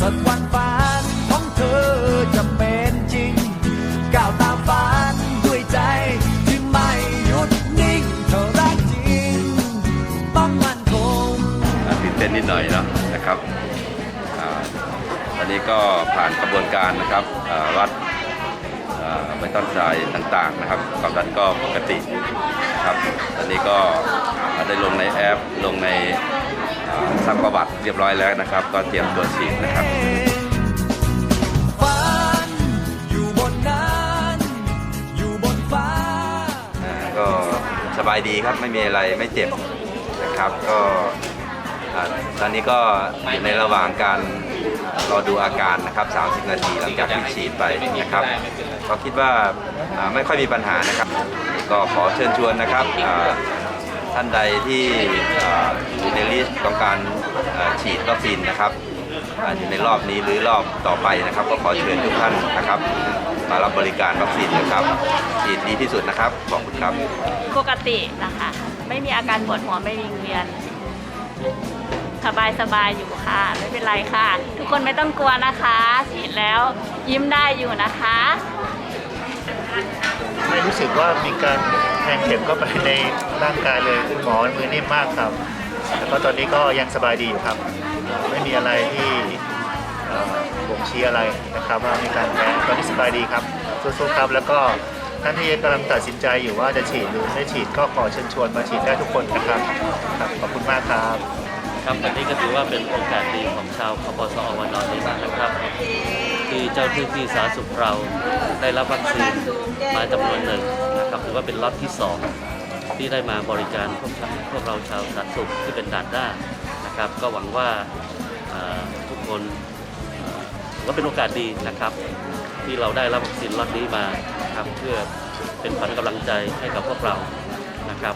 สักวันฝันของเธอจะเป็นจริง ก้าวตามฝันด้วยใจที่ไม่หยุดนิ่งเธอรักจริง ต้องมั่นคงอ่าตื่นเต้นนิดหน่อยเนาะนะครับอ่าตอนนี้ก็ผ่านกระบวนการนะครับวัดไมต้นทรายต่างๆนะครับความดันก็ปกติครับตอนนี้ก็ได้ลงในแอปลงใน อ่าซักประวัติเรียบร้อยแล้วนะครับ ก็เตรียมตัวฉีดนะครับก็สบายดีครับไม่มีอะไรไม่เจ็บนะครับก็ตอนนี้ก็อยู่ในระหว่างการรอดูอาการนะครับ 30 นาทีหลังจากที่ฉีดไปนะครับ ก็คิดว่าไม่ค่อยมีปัญหานะครับ ก็ขอเชิญชวนนะครับ ท่านใดที่อยู่ในลิสต์ต้องการฉีดวัคซีนนะครับอยู่ในรอบนี้หรือรอบต่อไปนะครับ ก็ขอเชิญทุกท่านนะครับมารับบริการวัคซีนนะครับฉีดดีที่สุดนะครับขอบคุณครับปกตินะคะ ไม่มีอาการปวดหัวไม่วิงเวียนสบายสบายอยู่ค่ะ ไม่เป็นไรค่ะ ทุกคนไม่ต้องกลัวนะคะ ฉีดแล้วยิ้มได้อยู่นะคะ ไม่รู้สึกว่ามีการแทงเข็มเข้าไปในร่างกายเลยคุณหมอมือนิ่มมากครับ แล้วก็ตอนนี้ก็ยังสบายดีอยู่ครับ ไม่มีอะไรที่บ่งชี้อะไรนะครับว่ามีการแพ้ตอนนี้สบายดีครับสู้ๆครับ แล้วก็ท่านที่กำลังตัดสินใจอยู่ว่าจะฉีดหรือไม่ฉีดก็ขอเชิญชวนมาฉีดได้ทุกคนนะครับครับขอบคุณมากครับ ครับวันนี้ก็ถือว่าเป็นโอกาสดีของชาวคปสอวนอนนี้มากนะครับ ที่เจ้าหน้าที่สาธารณสุขเราได้รับวัคซีนมาจำนวนหนึ่งนะครับถือว่าเป็นล็อตที่สองที่ได้มาบริการพวกเราพวกเราชาวสาธารณสุขที่เป็นด่านหน้านะครับ ก็หวังว่าทุกคนเอ่อถือว่าเป็นโอกาสดีนะครับ ที่เราได้รับวัคซีนล็อตนี้มาครับเพื่อเป็นขวัญกำลังใจให้กับพวกเรานะครับ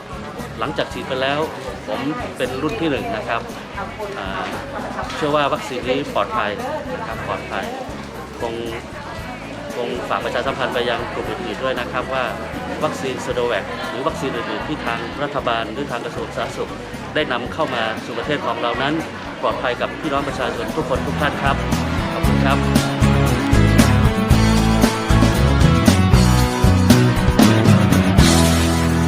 หลังจากฉีดไปแล้วผมเป็นรุ่นที่หนึ่งนะครับ เชื่อว่าวัคซีนนี้ปลอดภัยนะครับปลอดภัย คงคงฝากประชาสัมพันธ์ไปยังกลุ่มอื่นๆด้วยนะครับว่าวัคซีนโซโดแวคหรือวัคซีนอื่นๆที่ทางรัฐบาลหรือทางกระทรวงสาธารณสุข ได้นำเข้ามาสู่ประเทศของเรานั้น ปลอดภัยกับพี่น้องประชาชนทุกคนทุกท่านครับ ขอบคุณครับ